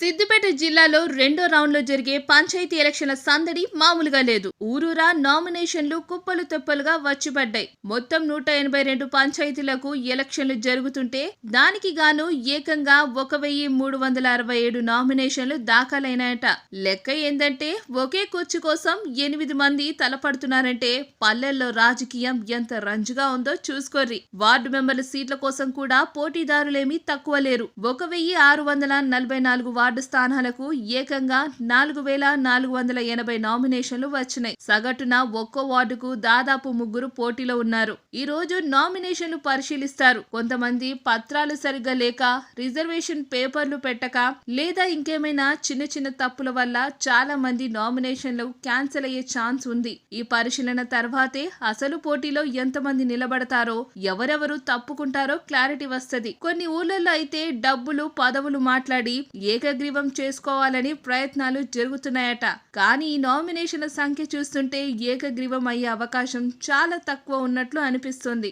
సిద్దిపేట జిల్లాలో రెండో రౌండ్లో జరిగే పంచాయతీ ఎలక్షన్ల సందడి మామూలుగా లేదు. ఊరూరా నామినేషన్లు కుప్పలు తెప్పలుగా వచ్చిపడ్డాయి. మొత్తం నూట ఎనభై రెండు పంచాయతీలకు ఎలక్షన్లు జరుగుతుంటే దానికి గాను ఏకంగా ఒక వెయ్యి మూడు వందల అరవై ఏడు నామినేషన్లు దాఖలైనాయట. లెక్క ఏందంటే ఒకే కుర్చీ కోసం ఎనిమిది మంది తలపడుతున్నారంటే పల్లెల్లో రాజకీయం ఎంత రంజుగా ఉందో చూసుకోర్రి. వార్డు మెంబర్ల సీట్ల కోసం కూడా పోటీదారులేమీ తక్కువ లేరు. ఒక వెయ్యి ఆరు వందల నలభై నాలుగు వార్డు స్థానాలకు ఏకంగా నాలుగు వేల నాలుగు వందల ఎనభై నామినేషన్లు వచ్చినాయి. సగటున ఒక్కో వార్డుకు దాదాపు ముగ్గురు పోటీలో ఉన్నారు. ఈ రోజు నామినేషన్లు పరిశీలిస్తారు. కొంతమంది పత్రాలు సరిగ్గా లేక రిజర్వేషన్ పేపర్లు పెట్టక లేదా ఇంకేమైనా చిన్న చిన్న తప్పుల వల్ల చాలా మంది నామినేషన్లు క్యాన్సిల్ అయ్యే ఛాన్స్ ఉంది. ఈ పరిశీలన తర్వాతే అసలు పోటీలో ఎంతమంది నిలబడతారో ఎవరెవరు తప్పుకుంటారో క్లారిటీ వస్తది. కొన్ని ఊర్లలో అయితే డబ్బులు పదవులు మాట్లాడి ఏకగ్రీవం చేసుకోవాలని ప్రయత్నాలు జరుగుతున్నాయట. కానీ ఈ నామినేషన్ల సంఖ్య చూస్తుంటే ఏకగ్రీవం అయ్యే అవకాశం చాలా తక్కువ ఉన్నట్లు అనిపిస్తుంది.